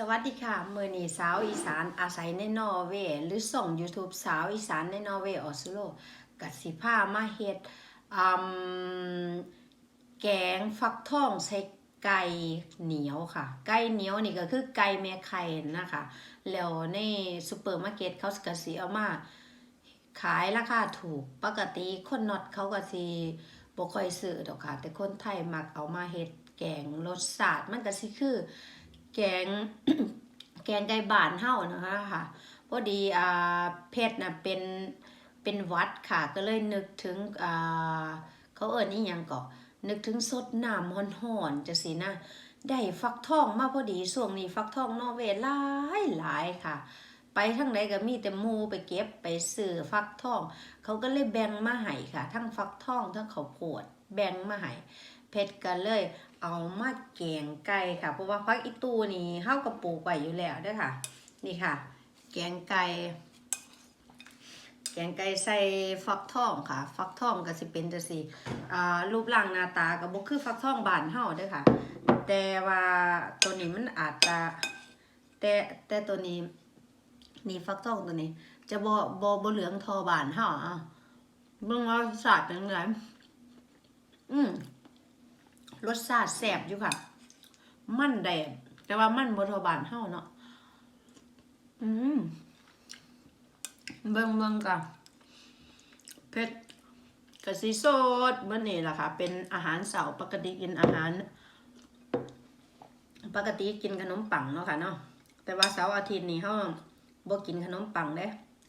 สวัสดีค่ะ มือนีสาวอีสานอาศัยในนอร์เวย์หรือส่ง YouTube สาวอีสานในนอร์เวย์ออสโลกัสิผ้ามาเฮ็ดอืมแกงฟักทองใส่ไก่เหนียวค่ะ ไก่เหนียวนี่ก็คือไก่แม่ไข่นะคะ แล้วในซูเปอร์มาร์เก็ตเขาก็สิเอามา ขายราคาถูกปกติคนนอตเขาก็สิบ่ค่อยซื้อดอกค่ะ แต่คนไทยมักเอามาเฮ็ดแกงรสชาติมันก็สิคือ แกงแกงไก่บ้านเฮานะคะค่ะพอดีอ่าเพชรน่ะเป็นเป็นวัดค่ะ ก็เลยนึกถึงอ่าเขาเอิ้นอีหยังก็นึกถึงสดน้ำร้อนๆจังซี่นะได้ฟักทองมาพอดีช่วงนี้ฟักทองนอร์เวลายหลายค่ะ ไปทางไหนก็มีแต่มูไปเก็บไปซื้อฟักทอง เขาก็เลยแบ่งมาให้ค่ะ ทั้งฟักทองทั้งข้าวโพดแบ่งมาให้ เพชรก็เลย เอามาแกงไก่ค่ะ เพราะว่าฟักอีตูนี่เฮาก็ปลูกไว้อยู่แล้วด้อค่ะ นี่ค่ะ แกงไก่แกงไก่ใส่ฟักทองค่ะ ฟักทองก็สิเป็นจังซี่อ่ารูปร่างหน้าตาก็บ่คือฟักทองบานเฮาด้อค่ะ แต่ว่าตัวนี้มันอาจจะแต่แต่ตัวนี้ นี่ฟักทองตัวนี้ จะบ่บ่บ่เหลืองทอบานเฮาอะเบิ่งว่ารสชาติเป็นไงอืม รสชาติแซ่บอยู่ค่ะ มันแดดแต่ว่ามันบ่ทบานเฮาเนาะอืมเบิ่งเบิ่งก่อนเผ็ดกะสิสดเบิ่อนี่ล่ะค่ะ เป็นอาหารเสาร์ปกติกินอาหาร ปกติกินขนมปังเนาะค่ะเนาะแต่ว่าเสาร์อาทิตย์นี้เฮาบ่กินขนมปังเด้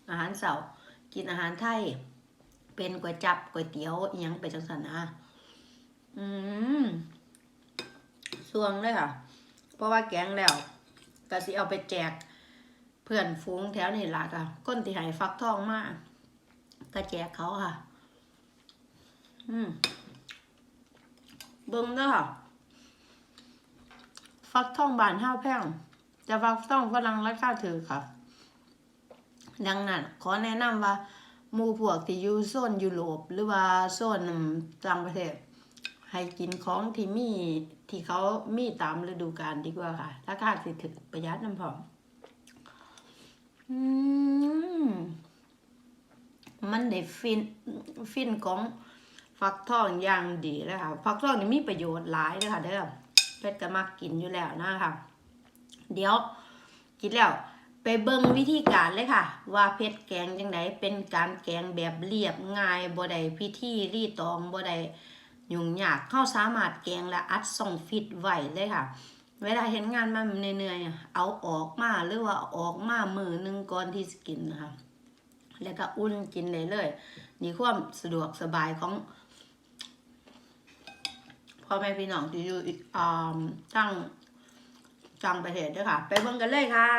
อาหารเสาร์กินอาหารไทย เป็นก๋วยจับก๋วยเตี๋ยวอิหยังไปจังซั่นนะ อืมสวงเลยค่ะ เพราะว่าแกงแล้วก็สิเอาไปแจก เพื่อนฝูงแถวนี่ล่ะค่ะคนที่ให้ฟักทองมากก็แจกเขาค่ะ อืมเบิ่งเด้อค่ะ ฟักทองบานห้าแพงแต่ฟักทองฝรั่งราคาถือค่ะ ดังนั้นขอแนะนำว่ามูพวกที่อยู่โซนยุโรปหรือว่าโซนต่างประเทศ ให้กินของที่มีที่เขามีตามฤดูกาลดีกว่าค่ะราคาสิถึกประหยัดน้ำพอมมันได้ฟินฟินของฟักทองอย่างดีเลยค่ะฟักทองนี่มีประโยชน์หลายเลยค่ะเด้อเพชรก็มักกินอยู่แล้วนะคะเดี๋ยวกินแล้วไปเบิ่งวิธีการเลยค่ะ ว่าเพชรแกงจังไดเป็นการแกงแบบเรียบง่ายบ่ได้พิธีรีตองบ่ได้ ยุ่งยากเข้าสามารถแกงและอัดส่งฟิตไหวเลยค่ะ เวลาเห็นงานมันเหนื่อยๆเอาออกมาหรือว่าออกมามือหนึงก่อนที่จะกินนะคะแล้วก็อุ่นกินเลยเลยนี่ความสะดวกสบายของพ่อแม่พี่น้องที่อยู่อ่าตั้งจังประเทศด้วยค่ะ ไปเบิ่งกันเลยค่ะ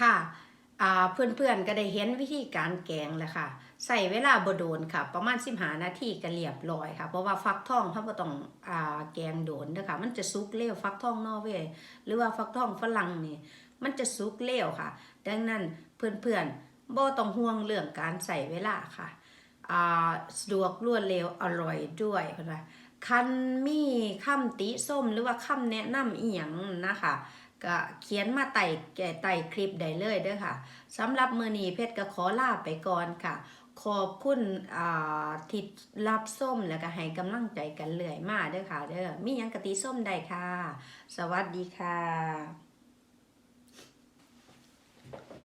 ค่ะเพื่อนๆก็ได้เห็นวิธีการแกงแล้วค่ะ ใส่เวลาบ่โดนค่ะ ประมาณ15นาทีก็เรียบร้อยค่ะ เพราะว่าฟักทองเขาบ่ต้องอแกงโดนเด้อค่ะมันจะสุกเร็วฟักทองนอร์เวยหรือว่าฟักทองฝรั่งนี่มันจะสุกเร็วค่ะ ดังนั้นเพื่อนๆบ่ต้องห่วงเรื่องการใส่เวลาค่ะสะดวกรวดเร็วอร่อยด้วยเพิ่นว่าคันมีคำติส้มหรือว่าคำแนะนำอีหยังนะคะ ก็เขียนมาไต้แก่ไต่คลิปได้เลยเด้อค่ะสำหรับมือนีเพชรก็ขอลาไปก่อนค่ะ ขอบคุณอ่าที่รับส้มแล้วก็ให้กำลังใจกันเรื่อยมาเด้อค่ะเด้อมียังกะติส้มได้ค่ะ สวัสดีค่ะ